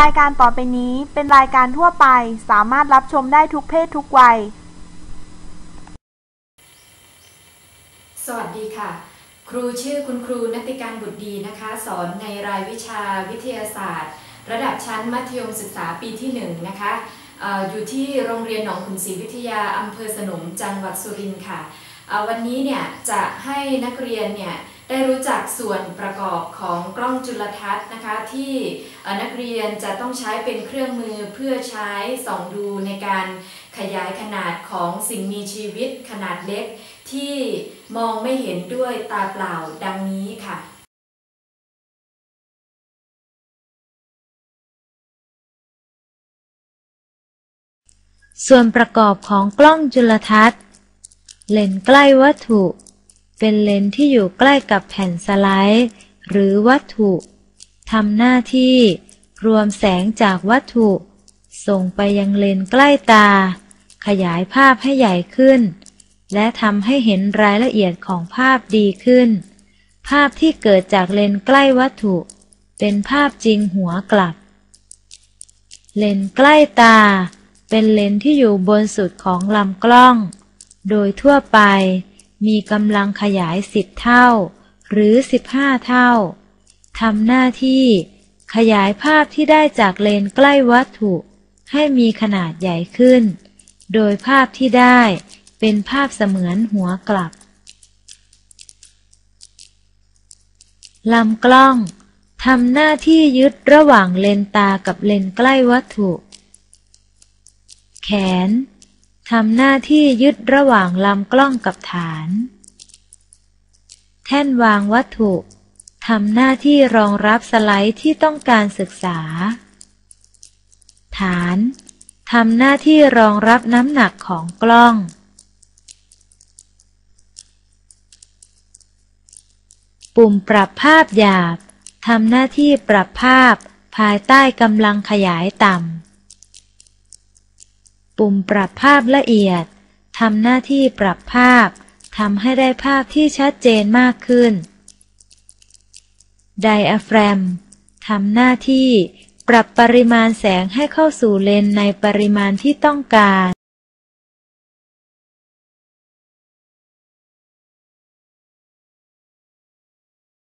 รายการต่อไปนี้เป็นรายการทั่วไปสามารถรับชมได้ทุกเพศทุกวัย สวัสดีค่ะ ครูชื่อคุณครูนติการบุตรดีนะคะ สอนในรายวิชาวิทยาศาสตร์ ระดับชั้นมัธยมศึกษาปีที่1นะคะออยู่ที่โรงเรียนหนองขุนศรีวิทยาอำเภอสนมจังหวัดสุรินทร์ค่ะวันนี้เนี่ยจะให้นักเรียนเนี่ยได้รู้จักส่วนประกอบของ จุลทรรศน์นะคะที่นักเรียนจะต้องใช้เป็นเครื่องมือเพื่อใช้ส่องดูในการขยายขนาดของสิ่งมีชีวิตขนาดเล็ก ที่มองไม่เห็นด้วยตาเปล่าดังนี้ค่ะส่วนประกอบของกล้องจุลทรรศน์ เลนส์ใกล้วัตถุ เป็นเลนส์ที่อยู่ใกล้กับแผ่นสไลด์ หรือวัตถุทำหน้าที่รวมแสงจากวัตถุ ส่งไปยังเลนใกล้ตา ขยายภาพให้ใหญ่ขึ้น และทำให้เห็นรายละเอียดของภาพดีขึ้น ภาพที่เกิดจากเลนใกล้วัตถุ เป็นภาพจริงหัวกลับ เลนใกล้ตา เป็นเลนที่อยู่บนสุดของลำกล้อง โดยทั่วไปมีกำลังขยาย10เท่า หรือ 15 เท่าทำหน้าที่ขยายภาพที่ได้จากเลนใกล้วัตถุ ให้มีขนาดใหญ่ขึ้น โดยภาพที่ได้เป็นภาพเสมือนหัวกลับลำกล้องทำหน้าที่ยึดระหว่างเลนตากับเลนใกล้วัตถุ แขนทำหน้าที่ยึดระหว่างลำกล้องกับฐาน แท่นวางวัตถุทำหน้าที่รองรับสไลด์ที่ต้องการศึกษา ฐานทำหน้าที่รองรับน้ำหนักของกล้อง ปุ่มปรับภาพหยาบทำหน้าที่ปรับภาพภายใต้กำลังขยายต่ำ ปุ่มปรับภาพละเอียดทำหน้าที่ปรับภาพ ทำให้ได้ภาพที่ชัดเจนมากขึ้น ไดอะแฟรมทำหน้าที่ปรับปริมาณแสงให้เข้าสู่เลนในปริมาณที่ต้องการ